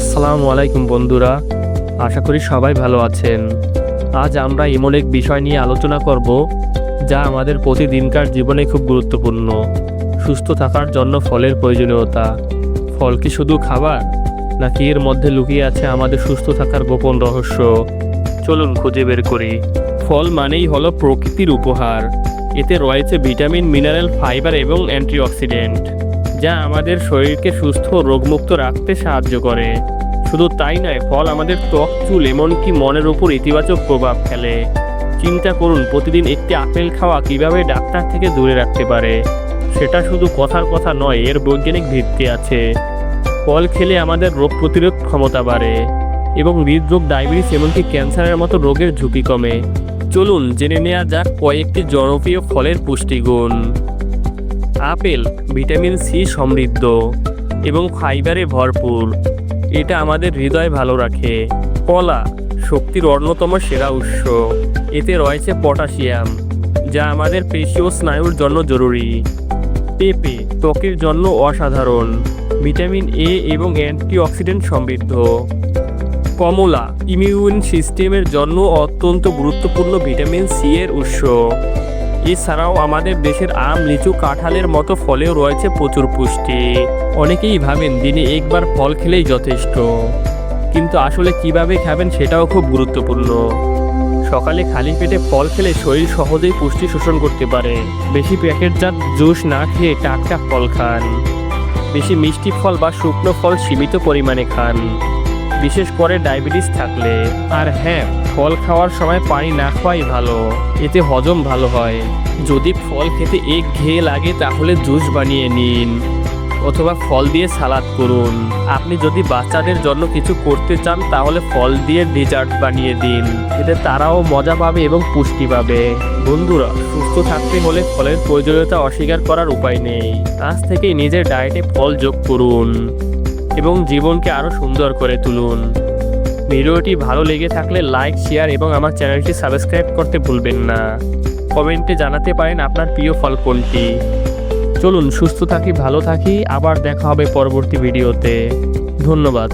আসসালামু আলাইকুম বন্ধুরা, আশা করি সবাই ভালো আছেন। আজ আমরা এমন এক বিষয় নিয়ে আলোচনা করব, যা আমাদের প্রতিদিনকার জীবনে খুব গুরুত্বপূর্ণ। সুস্থ থাকার জন্য ফলের প্রয়োজনীয়তা। ফল কি শুধু খাবার, নাকি এর মধ্যে লুকিয়ে আছে আমাদের সুস্থ থাকার গোপন রহস্য? চলুন খুঁজে বের করি। ফল মানেই হলো প্রকৃতির উপহার। এতে রয়েছে ভিটামিন, মিনারেল, ফাইবার এবং অ্যান্টিঅক্সিডেন্ট। যা আমাদের শরীরকে সুস্থ রোগমুক্ত রাখতে সাহায্য করে। শুধু তাই নয়, ফল আমাদের ত্বক, চুল এমনকি মনের উপর ইতিবাচক প্রভাব ফেলে। চিন্তা করুন, প্রতিদিন একটি আপেল খাওয়া কীভাবে ডাক্তার থেকে দূরে রাখতে পারে? সেটা শুধু কথার কথা নয়, এর বৈজ্ঞানিক ভিত্তি আছে। ফল খেলে আমাদের রোগ প্রতিরোধ ক্ষমতা বাড়ে এবং হৃদরোগ, ডায়াবেটিস এমনকি ক্যান্সারের মতো রোগের ঝুঁকি কমে। চলুন, জেনে নেওয়া যাক কয়েকটি জনপ্রিয় ফলের পুষ্টিগুণ। আপেল, ভিটামিন সি সমৃদ্ধ এবং ফাইবারে ভরপুর। এটা আমাদের হৃদয় ভালো রাখে। কলা শক্তির অন্যতম সেরা উৎস। এতে রয়েছে পটাশিয়াম, যা আমাদের পেশি ও স্নায়ুর জন্য জরুরি। পেঁপে ত্বকের জন্য অসাধারণ। ভিটামিন এ এবং অ্যান্টিঅক্সিডেন্ট সমৃদ্ধ। কমলা ইমিউন সিস্টেমের জন্য অত্যন্ত গুরুত্বপূর্ণ ভিটামিন সি এর উৎস। এছাড়াও আমাদের দেশের আম, লিচু, কাঁঠালের মতো ফলেও রয়েছে প্রচুর পুষ্টি। অনেকেই ভাবেন দিনে একবার ফল খেলেই যথেষ্ট। কিন্তু আসলে কীভাবে খাবেন সেটাও খুব গুরুত্বপূর্ণ। সকালে খালি পেটে ফল খেলে শরীর সহজেই পুষ্টি শোষণ করতে পারে। বেশি প্যাকেটজাত জুস না খেয়ে টাটকা ফল খান। বেশি মিষ্টি ফল বা শুকনো ফল সীমিত পরিমাণে খান। বিশেষ করে ডায়াবেটিস থাকলে। আর হ্যাঁ ফল খাওয়ার সময় পানি না খাওয়াই ভালো, এতে হজম ভালো হয়। যদি ফল খেতে এক ঘেয়ে লাগে, তাহলে জুস বানিয়ে নিন, অথবা ফল দিয়ে সালাদ করুন। আপনি যদি বাচ্চাদের জন্য কিছু করতে চান, তাহলে ফল দিয়ে ডেজার্ট বানিয়ে দিন। এতে তারাও মজা পাবে এবং পুষ্টি পাবে। বন্ধুরা, সুস্থ থাকতে হলে ফলের প্রয়োজনীয়তা অস্বীকার করার উপায় নেই। আজ থেকেই নিজের ডায়েটে ফল যোগ করুন। এবং জীবনকে আরও সুন্দর করে তুলুন। ভিডিওটি ভালো লেগে থাকলে লাইক, শেয়ার এবং আমার চ্যানেলটি সাবস্ক্রাইব করতে ভুলবেন না। কমেন্টে জানাতে পারেন আপনার প্রিয় ফল কোনটি। চলুন, সুস্থ থাকি, ভালো থাকি। আবার দেখা হবে পরবর্তী ভিডিওতে। ধন্যবাদ।